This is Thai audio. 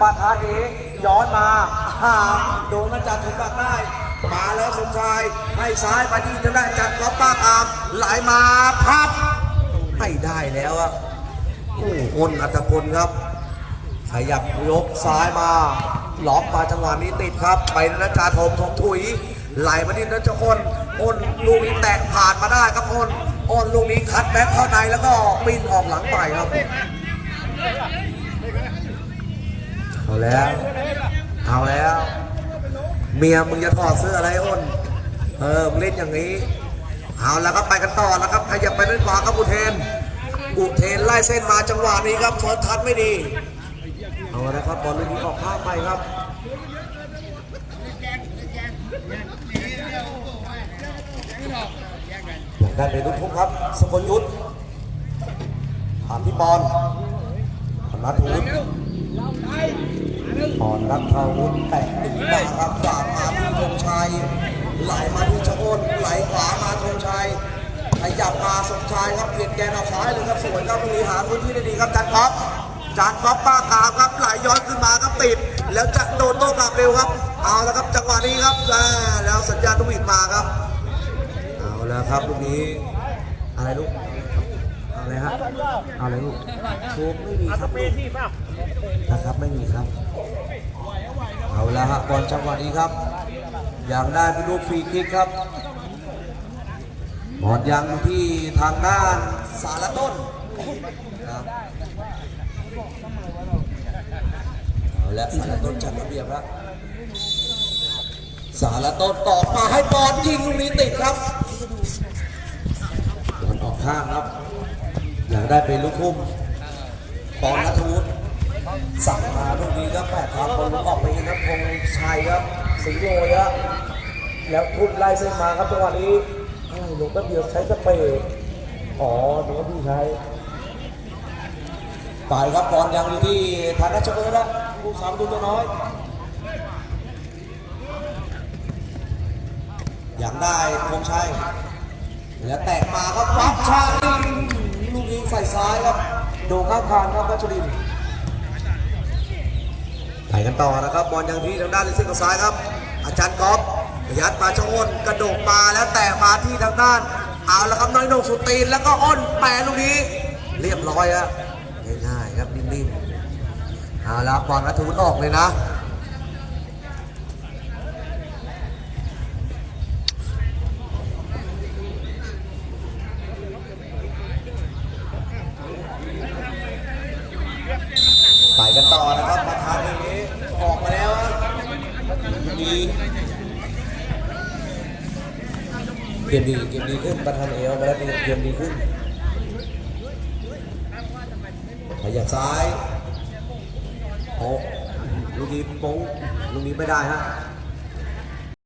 ปาทาเอย้อนมาหาโดนมาจากถุงปากได้มาแล้วสมชายให้ซ้ายไปที่ทางด้านจัดก๊อปป้าตามไหลมาพับไม่ได้แล้วอะโอ้โหอ้นอัตพลครับ ขยับยกซ้ายมาล็อกมาจังหวะนี้ติดครับ ไปนะจาโถมทงถุย ไหลมาที่นัชอ้นอ้นลูกนี้แตะผ่านมาได้ครับอ้นอ้นลูกนี้คัดแบ็คเข้าในแล้วก็ปีนออกหลังไปครับ เอาแล้ว เอาแล้ว เมียมึงจะถอดเสื้ออะไรอ้น เออมึงเล่นอย่างนี้ เอาแล้วครับไปกันต่อแล้วครับขยับไปด้านขวาครับอุเทน อุเทนไล่เส้นมาจังหวะนี้ครับเฟิร์สทัชไม่ดี เอาและครับบอลลูกนี้ออกข้างไปครับได้เป็นลูกทุ่งครับสกลยุทธผ่านที่บอลธนัทวุฒิ บอลนัทวุฒิแตะหนึ่งมาครับฝากมาที่ธงชัย ไหลมาที่ชะอ้นไหลขวามาธงชัยขยับมาสมชายครับเปลี่ยนแกนออกซ้ายเลยครับสวยครับบริหารพื้นที่ได้ดีครับจันก๊อฟจันก๊อฟป้ากาครับไหลย้อนขึ้นมาครับติด แล้วจะโดนโต้กลับเร็วครับ เอาแล้วครับจังหวะนี้ครับแล้วสัญญาณต้องบีบมาครับ เอาแล้วครับลูกนี้อะไรลูก อาอะไรฮะเอาอะไรลูกชูไม่มีครับลูกนะครับไม่มีครับ เอาแล้วฮะบอลจังหวะนี้ครับยังได้เป็นลูกฟรีคิกครับบอลยังที่ทางด้านสารต้นครับเอาละสารต้นจัดระเบียบแล้วสารต้นตอกมาให้บอลยิงลูกนี้ติดครับบอลออกข้างครับ อยากได้เป็นลูกคุ้มปอนนัทวุฒิสั่งมาลูกนี้ครับแปดทางบอลออกไปครับพงชัยครับสิงห์โรยครับแล้วทุบไล่เส้นมาครับจังหวะนี้อ้าวลงแป๊บเดียวใช้สเปรย์อ๋อดูว่าพี่ใช้ไปครับบอลยังอยู่ที่ทางราชเบิร์นะผู้สามตัวน้อยอยากได้พงชัยแล้วแตกมาครับวับชาลินลูกยิง ใส่ซ้ายครับ โด่งข้างคานครับวัชรินไปกันต่อนะครับบอลยังที่ทางด้านเลนเส้นกับซ้ายครับ อาจารย์ก๊อฟยัดมาชอ้นกระโดดมาแล้วแตะมาที่ทางด้าน เอาละครับน้อยโหนงสุดตีนแล้วก็อ้นแปรลูกนี้ เรียบร้อยอะง่ายๆครับนิ่มๆเอาละบอลนัทวุฒิออกเลยนะ ไปกันต่อนะครับประธานนี้ออกมาแล้วอะดี เกมดีเกมดีขึ้นประธานเอวมาแล้วเกมดีขึ้นขยับซ้ายโอ้ลูกนี้โป้งลูกนี้ไม่ได้ฮะ